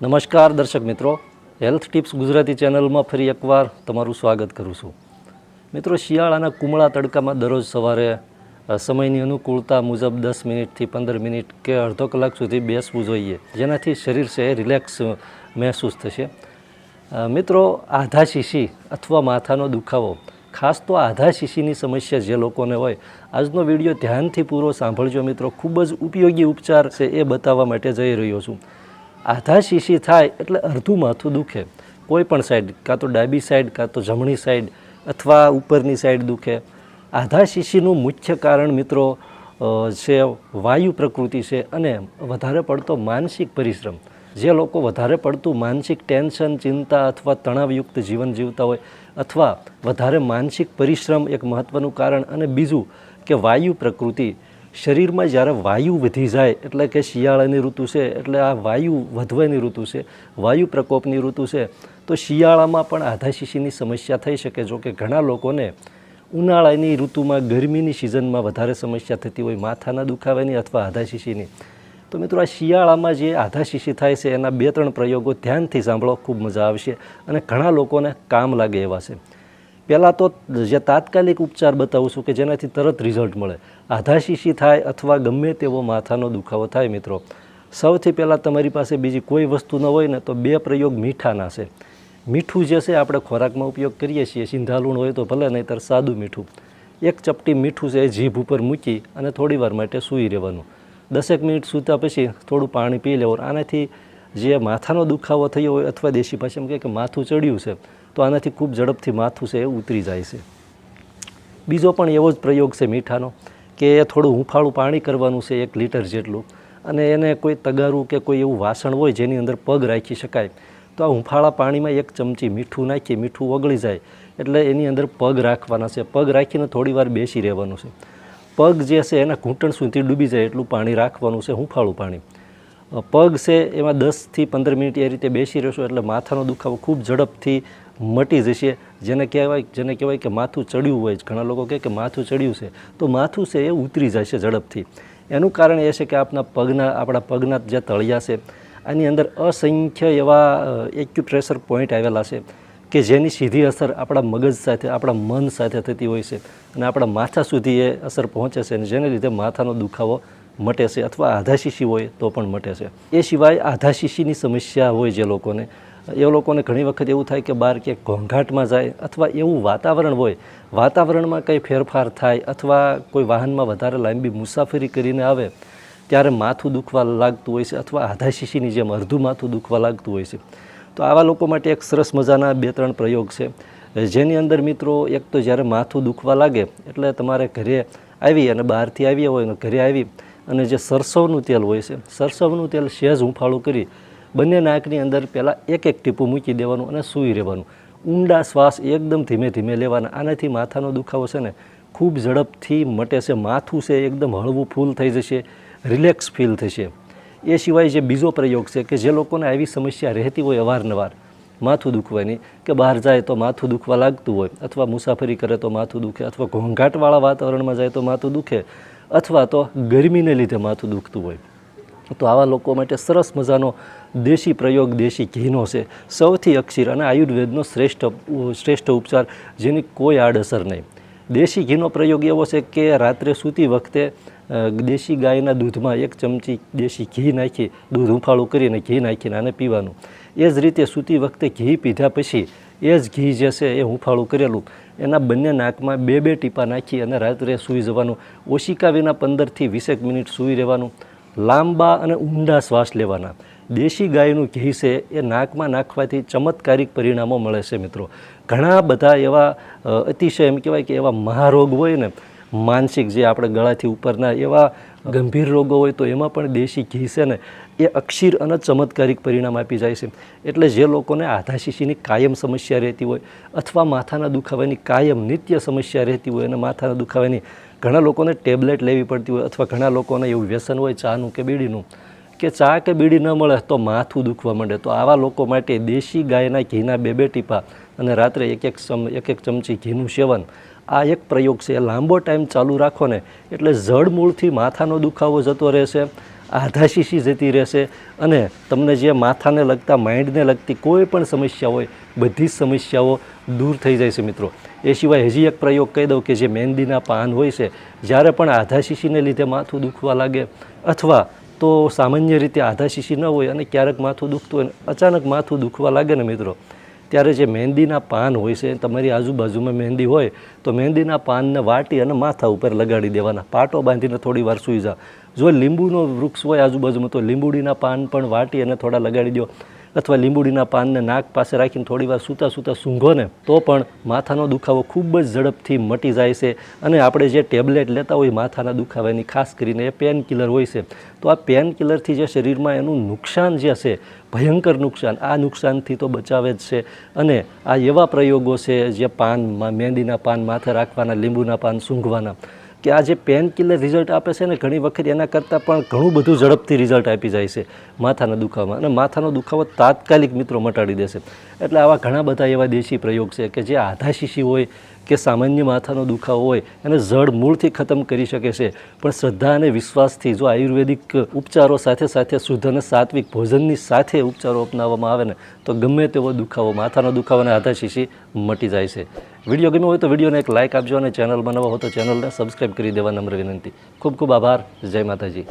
નમસ્કાર દર્શક મિત્રો. હેલ્થ ટિપ્સ ગુજરાતી ચેનલમાં ફરી એકવાર તમારું સ્વાગત કરું છું. મિત્રો, શિયાળાના કુમળા તડકામાં દરરોજ સવારે સમયની અનુકૂળતા મુજબ દસ મિનિટથી પંદર મિનિટ કે અડધો કલાક સુધી બેસવું જોઈએ. જેનાથી શરીર છે રિલેક્સ મહેસૂસ થશે. મિત્રો, આધા શીશી અથવા માથાનો દુખાવો, ખાસ તો આધા શીશીની સમસ્યા જે લોકોને હોય, આજનો વીડિયો ધ્યાનથી પૂરો સાંભળજો મિત્રો. ખૂબ જ ઉપયોગી ઉપચાર છે એ બતાવવા માટે જઈ રહ્યો છું. આધા શીશી થાય એટલે અડધું માથું દુખે. કોઈ પણ સાઈડ કાં તો ડાબી સાઈડ કાં તો જમણી સાઈડ અથવા ઉપરની સાઈડ દુખે. આધા શીશીનું મુખ્ય કારણ મિત્રો છે વાયુ પ્રકૃતિ છે અને વધારે પડતો માનસિક પરિશ્રમ. જે લોકો વધારે પડતું માનસિક ટેન્શન, ચિંતા અથવા તણાવયુક્ત જીવન જીવતા હોય અથવા વધારે માનસિક પરિશ્રમ એક મહત્ત્વનું કારણ અને બીજું કે વાયુ પ્રકૃતિ શરીરમાં જ્યારે વાયુ વધી જાય, એટલે કે શિયાળાની ઋતુ છે, એટલે આ વાયુ વધવાની ઋતુ છે, વાયુ પ્રકોપની ઋતુ છે, તો શિયાળામાં પણ આધાશીશીની સમસ્યા થઈ શકે. જો કે ઘણા લોકોને ઉનાળાની ઋતુમાં ગરમીની સિઝનમાં વધારે સમસ્યા થતી હોય, માથાના દુખાવાની અથવા આધાશીશીની તો મિત્રો, આ શિયાળામાં જે આધાશીશી થાય છે, એના બે ત્રણ પ્રયોગો ધ્યાનથી સાંભળો, ખૂબ મજા આવશે અને ઘણા લોકોને કામ લાગે એવા છે. પહેલાં તો જે તાત્કાલિક ઉપચાર બતાવું છું કે જેનાથી તરત રિઝલ્ટ મળે. આધાશીશી થાય અથવા ગમે તેવો માથાનો દુખાવો થાય મિત્રો. સૌથી પહેલાં તમારી પાસે બીજી કોઈ વસ્તુ ન હોય ને તો બે પ્રયોગ મીઠાના છે. મીઠું જે છે આપણે ખોરાકમાં ઉપયોગ કરીએ છીએ. સિંધાલુણ હોય તો ભલે, નહીંતર સાદું મીઠું. એક ચપટી મીઠું છે એ જીભ ઉપર મૂકી અને થોડી વાર માટે સૂઈ રહેવાનું. દસેક મિનિટ સૂતા પછી થોડું પાણી પી લેવું આનાથી જે માથાનો દુખાવો થયો હોય અથવા દેશી ભાષામાં કે માથું ચડ્યું છે તો આનાથી ખૂબ ઝડપથી માથું છે એ ઉતરી જાય છે. બીજો પણ એવો જ પ્રયોગ છે મીઠાનો, કે થોડું હુંફાળું પાણી કરવાનું છે એક લીટર જેટલું. અને એને કોઈ તગારું કે કોઈ એવું વાસણ હોય જેની અંદર પગ રાખી શકાય, તો આ હુંફાળા પાણીમાં એક ચમચી મીઠું નાખી, મીઠું ઓગળી જાય. એટલે એની અંદર પગ રાખવાના છે. પગ રાખીને થોડી વાર બેસી રહેવાનું છે. પગ જે છે એના ઘૂંટણ સુધી ડૂબી જાય એટલું પાણી રાખવાનું છે હુંફાળું પાણી. પગ છે એમાં દસથી પંદર મિનિટ એ રીતે બેસી રહેશો એટલે માથાનો દુખાવો ખૂબ ઝડપથી મટી જશે. જેને કહેવાય જેને કહેવાય કે માથું ચડ્યું હોય ઘણા લોકો કહે કે માથું ચડ્યું છે. તો માથું છે એ ઉતરી જશે ઝડપથી. એનું કારણ એ છે કે આપણા પગના આપણા પગના જે તળિયા છે, આની અંદર અસંખ્ય એવા એક્યુપ્રેશર પોઈન્ટ આવેલા છે કે જેની સીધી અસર આપણા મગજ સાથે, આપણા મન સાથે થતી હોય છે. અને આપણા માથા સુધી એ અસર પહોંચે છે. અને જેને લીધે માથાનો દુખાવો મટે છે અથવા આધાશીશી હોય તો પણ મટે છે. એ સિવાય આધાશીશીની સમસ્યા હોય જે લોકોને, એ લોકોને ઘણી વખત એવું થાય કે બહાર ક્યાંક ઘોંઘાટમાં જાય અથવા એવું વાતાવરણ હોય, વાતાવરણમાં કંઈ ફેરફાર થાય અથવા કોઈ વાહનમાં વધારે લાંબી મુસાફરી કરીને આવે, ત્યારે માથું દુખવા લાગતું હોય છે અથવા આધાશીશીની જેમ અડધું માથું દુખવા લાગતું હોય છે. તો આવા લોકો માટે એક સરસ મજાના બે ત્રણ પ્રયોગ છે. જેની અંદર મિત્રો એક તો જ્યારે માથું દુખવા લાગે, એટલે તમારે ઘરે આવી અને બહારથી આવ્યા હોય અને ઘરે આવી અને જે સરસવનું તેલ હોય છે, સરસવનું તેલ સહેજ હુંફાળું કરી બંને નાકની અંદર પહેલાં એક એક ટીપું મૂકી દેવાનું અને સૂઈ રહેવાનું. ઊંડા શ્વાસ એકદમ ધીમે ધીમે લેવાના. આનાથી માથાનો દુખાવો છે ને ખૂબ ઝડપથી મટે છે. માથું છે એકદમ હળવું ફૂલ થઈ જશે, રિલેક્સ ફીલ થશે. એ સિવાય જે બીજો પ્રયોગ છે કે જે લોકોને આવી સમસ્યા રહેતી હોય અવારનવાર, માથું દુખવાની, કે બહાર જાય તો માથું દુખવા લાગતું હોય, અથવા મુસાફરી કરે તો માથું દુખે, અથવા ઘોંઘાટવાળા વાતાવરણમાં જાય તો માથું દુખે અથવા તો ગરમીને લીધે માથું દુખતું હોય. તો આવા લોકો માટે સરસ મજાનો દેશી પ્રયોગ, દેશી ઘીનો છે. સૌથી અક્ષીર અને આયુર્વેદનો શ્રેષ્ઠ શ્રેષ્ઠ ઉપચાર જેની કોઈ આડઅસર નહીં. દેશી ઘીનો પ્રયોગ એવો છે કે રાત્રે સૂતી વખતે દેશી ગાયના દૂધમાં એક ચમચી દેશી ઘી નાખી, દૂધ હુંફાળું કરીને ઘી નાખીને આને પીવાનું. એ જ રીતે સૂતી વખતે ઘી પીધા પછી, એ જ ઘી જે છે એ હુંફાળું કરેલું. એના બંને નાકમાં બે બે ટીપા નાખી અને રાત્રે સૂઈ જવાનું. ઓશિકા વિના પંદરથી વીસેક મિનિટ સૂઈ રહેવાનું. લાંબા અને ઊંડા શ્વાસ લેવાના. દેશી ગાયનું ઘી છે, એ નાકમાં નાખવાથી ચમત્કારિક પરિણામો મળે છે મિત્રો. ઘણા બધા એવા અતિશય એમ કહેવાય કે એવા મહારોગ હોય ને, માનસિક જે આપણે ગળાથી ઉપરના એવા ગંભીર રોગો હોય તો એમાં પણ દેશી ઘી છે ને, એ અક્ષીર અને ચમત્કારિક પરિણામ આપી જાય છે. એટલે જે લોકોને આધાશીશીની કાયમ સમસ્યા રહેતી હોય અથવા માથાના દુખાવાની કાયમ નિત્ય સમસ્યા રહેતી હોય અને માથાના દુખાવાની ઘણા લોકોને ટેબ્લેટ લેવી પડતી હોય અથવા ઘણા લોકોને એવું વ્યસન હોય ચાનું કે બીડીનું, કે ચા કે બીડી ન મળે તો માથું દુખવા માંડે. તો આવા લોકો માટે દેશી ગાયના ઘીના બે બે ટીપા અને રાત્રે એક એક ચમ, એક એક ચમચી ઘીનું સેવન આ એક પ્રયોગ છે. એ લાંબો ટાઈમ ચાલુ રાખો ને, એટલે જડમૂળથી માથાનો દુખાવો જતો રહેશે, આધા શીશી જતી રહેશે અને તમને જે માથાને લગતા, માઇન્ડને લગતી કોઈ પણ સમસ્યા હોય, બધી જ સમસ્યાઓ દૂર થઈ જાય છે મિત્રો. એ સિવાય હજી એક પ્રયોગ કહી દઉં કે જે મહેંદીના પાન હોય છે. જ્યારે પણ આધા શીશીને લીધે માથું દુખવા લાગે અથવા તો સામાન્ય રીતે આધા શીશી ન હોય અને ક્યારેક માથું દુખતું હોય અચાનક માથું દુખવા લાગે ને મિત્રો ત્યારે જે મહેંદીના પાન હોય છે, તમારી આજુબાજુમાં મહેંદી હોય, તો મહેંદીના પાનને વાટી અને માથા ઉપર લગાડી દેવાના. પાટો બાંધીને થોડી વાર સૂઈ જા જો લીંબુનો વૃક્ષ હોય આજુબાજુમાં, તો લીંબુડીના પાન પણ વાટી અને થોડા લગાડી દો. અથવા લીંબુડીના પાનને નાક પાસે રાખીને થોડી વાર સૂતા સૂતા સૂંઘો ને તો પણ માથાનો દુખાવો ખૂબ જ ઝડપથી મટી જાય છે. અને આપણે જે ટેબ્લેટ લેતા હોય માથાના દુખાવાની ખાસ કરીને એ પેન કિલર હોય છે. તો આ પેન કિલરથી જે શરીરમાં એનું નુકસાન જે છે ભયંકર નુકસાન, આ નુકસાનથી તો બચાવે જ છે. અને આ એવા પ્રયોગો છે જે પાન મહેંદીના પાન માથે રાખવાના, લીંબુના પાન સૂંઘવાના. કે આ જે પેન રિઝલ્ટ આપે છે ને ઘણી વખત એના કરતાં પણ ઘણું બધું ઝડપથી રિઝલ્ટ આપી જાય છે માથાના દુખાવામાં. અને માથાનો દુખાવો તાત્કાલિક મિત્રો મટાડી દેશે એટલે આવા ઘણા બધા એવા દેશી પ્રયોગ છે કે જે આધા શીશી હોય કે સામાન્ય માથાનો દુખાવો હોય, એને જડ મૂળથી ખતમ કરી શકે છે. પણ શ્રદ્ધા અને વિશ્વાસથી જો આયુર્વેદિક ઉપચારો સાથે સાથે શુદ્ધ અને સાત્વિક ભોજનની સાથે ઉપચારો અપનાવવામાં આવે ને, તો ગમે તેવો દુખાવો, માથાનો દુખાવો અને આધા શીશી મટી જાય છે. વીડિયો ગમ્યો હોય તો વિડીયોને એક લાઇક આપજો અને ચેનલ બનાવો હોય તો ચેનલને સબસ્ક્રાઈબ કરી દેવા નમ્ર વિનંતી. ખૂબ ખૂબ આભાર. જય માતાજી.